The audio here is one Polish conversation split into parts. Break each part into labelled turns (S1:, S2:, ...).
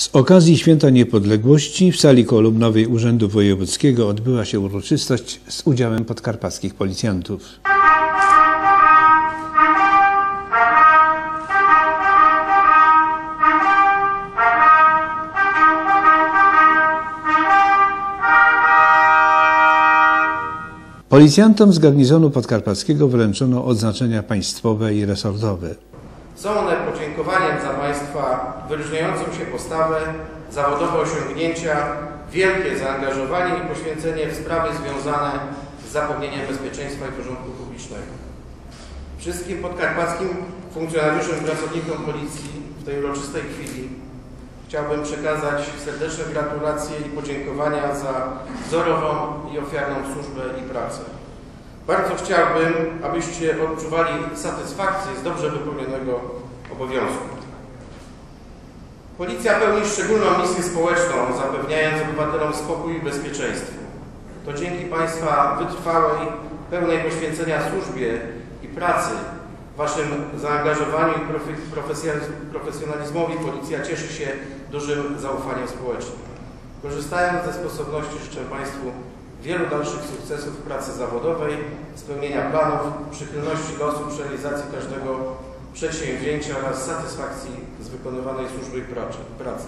S1: Z okazji Święta Niepodległości w sali kolumnowej Urzędu Wojewódzkiego odbyła się uroczystość z udziałem podkarpackich policjantów. Policjantom z garnizonu podkarpackiego wręczono odznaczenia państwowe i resortowe.
S2: Są one podziękowaniem za Państwa wyróżniającą się postawę, zawodowe osiągnięcia, wielkie zaangażowanie i poświęcenie w sprawy związane z zapewnieniem bezpieczeństwa i porządku publicznego. Wszystkim podkarpackim funkcjonariuszom i pracownikom Policji w tej uroczystej chwili chciałbym przekazać serdeczne gratulacje i podziękowania za wzorową i ofiarną służbę i pracę. Bardzo chciałbym, abyście odczuwali satysfakcję z dobrze wypełnionego obowiązku. Policja pełni szczególną misję społeczną, zapewniając obywatelom spokój i bezpieczeństwo. To dzięki Państwa wytrwałej, pełnej poświęcenia służbie i pracy, Waszym zaangażowaniu i profesjonalizmowi Policja cieszy się dużym zaufaniem społecznym. Korzystając ze sposobności życzę Państwu wielu dalszych sukcesów w pracy zawodowej, spełnienia planów, przychylności losu przy realizacji każdego przedsięwzięcia oraz satysfakcji z wykonywanej służby pracy.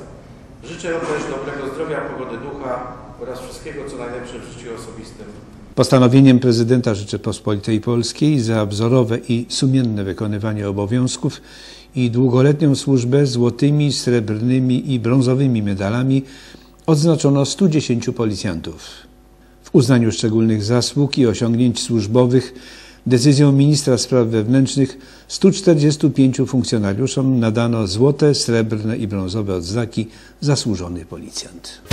S2: Życzę też dobrego zdrowia, pogody ducha oraz wszystkiego, co najlepsze w życiu osobistym.
S1: Postanowieniem prezydenta Rzeczypospolitej Polskiej za wzorowe i sumienne wykonywanie obowiązków i długoletnią służbę złotymi, srebrnymi i brązowymi medalami odznaczono 110 policjantów. Uznaniu szczególnych zasług i osiągnięć służbowych decyzją ministra spraw wewnętrznych 145 funkcjonariuszom nadano złote, srebrne i brązowe odznaki zasłużony policjant.